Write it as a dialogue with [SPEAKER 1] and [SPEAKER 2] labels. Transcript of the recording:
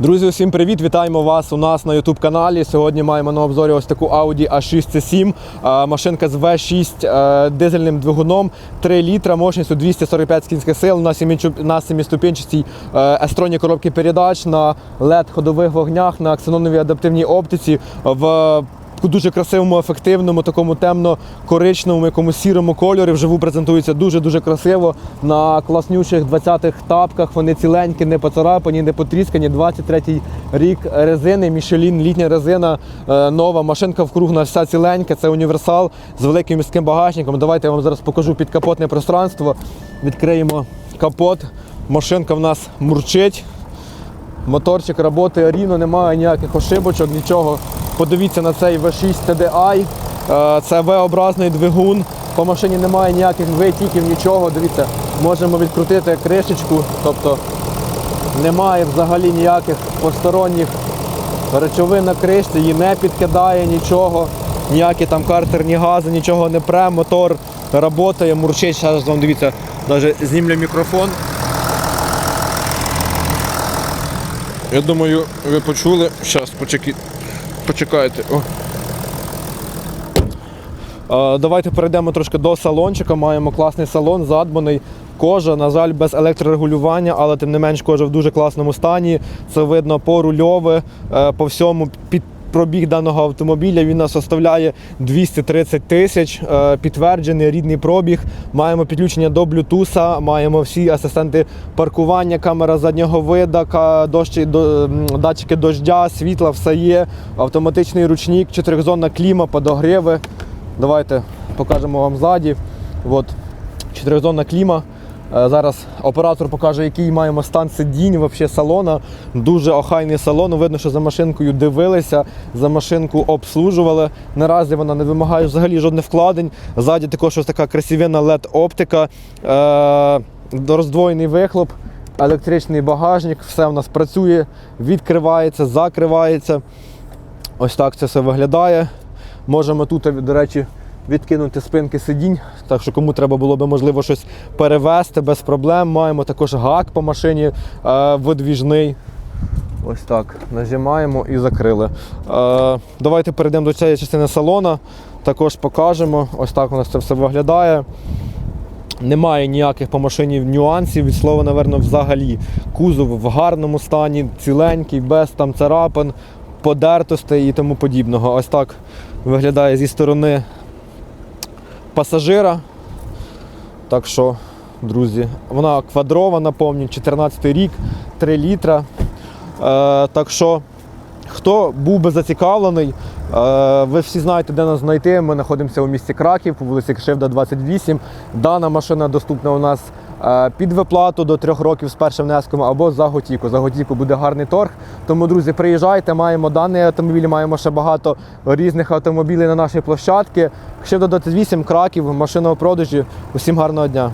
[SPEAKER 1] Друзі, усім привіт! Вітаємо вас у нас на youtube каналі. Сьогодні маємо на обзорі ось таку Audi A6 C7. е, Машинка з V6 е, дизельним двигуном, 3 літра, мощністю 245 кінських сил на 7 на семиступенчастій е, естронній передач, на LED ходових вогнях, на ксеноновій адаптивній оптиці. В дуже красивому, ефективному, такому темно-коричневому, якомусь сірому кольорі. Вживу презентується дуже-дуже красиво. На класнючих 20-х тапках вони ціленькі, не поцарапані, не потріскані. 23-й рік резини, Мішелін, літня резина, е, нова машинка вкругна, вся ціленька. Це універсал з великим міським багажником. Давайте я вам зараз покажу підкапотне пространство. Відкриємо капот. Машинка в нас мурчить. Моторчик працює рівно, немає ніяких ошибочок, нічого. Подивіться на цей V6 TDI. Е, Це V-образний двигун. По машині немає ніяких витіків, нічого. Дивіться, можемо відкрутити кришечку, тобто немає взагалі ніяких посторонніх речовин на кришці, її не підкидає нічого, ніякі там картерні гази, нічого не пре, мотор працює, мурчить. Зараз вам дивіться, навіть знімлю мікрофон. Я думаю, ви почули. Зараз почекайте. О. Е, Давайте перейдемо трошки до салончика. Маємо класний салон, задбаний. Кожа, на жаль, без електрорегулювання, але тим не менш кожа в дуже класному стані. Це видно по рульове, е, по всьому під пробіг даного автомобіля. Він нас оставляє 230 тисяч. Е, Підтверджений рідний пробіг. Маємо підключення до Bluetooth, маємо всі асистенти паркування, камера заднього вида, дощі, датчики дождя, світла, все є. Автоматичний ручник, чотирьохзонна кліма, подогріви. Давайте покажемо вам ззаді. От, чотирьохзонна кліма. Е, Зараз оператор покаже, який маємо стан сидінь, взагалі салона. Дуже охайний салон. Видно, що за машинкою дивилися, за машинку обслужували. Наразі вона не вимагає взагалі жодних вкладень. Ззаді також ось така красивенна LED-оптика, е- роздвоєний вихлоп, електричний багажник, все в нас працює, відкривається, закривається. Ось так це все виглядає. Можемо тут, до речі, відкинути спинки сидінь, так що кому треба було би можливо щось перевезти без проблем. Маємо також гак по машині е, видвіжний. Ось так. Нажимаємо і закрили. Е, давайте перейдемо до цієї частини салона. Також покажемо. Ось так у нас це все виглядає. Немає ніяких по машині нюансів, від слова, напевно, взагалі. Кузов в гарному стані, ціленький, без там царапин, подертостей і тому подібного. Ось так виглядає зі сторони пасажира. Так що, друзі, вона квадрова, напомню, 14 рік, 3 літра. Е, так що, хто був би зацікавлений, е, ви всі знаєте, де нас знайти. Ми знаходимося у місті Краків, по вулиці Кшивда, 28. Дана машина доступна у нас під виплату до трьох років з першим внеском або за готівку. За готівку буде гарний торг. Тому, друзі, приїжджайте, маємо даний автомобіль, маємо ще багато різних автомобілів на нашій площадці. Ще додати 8 Краків, машина продажі. Усім гарного дня.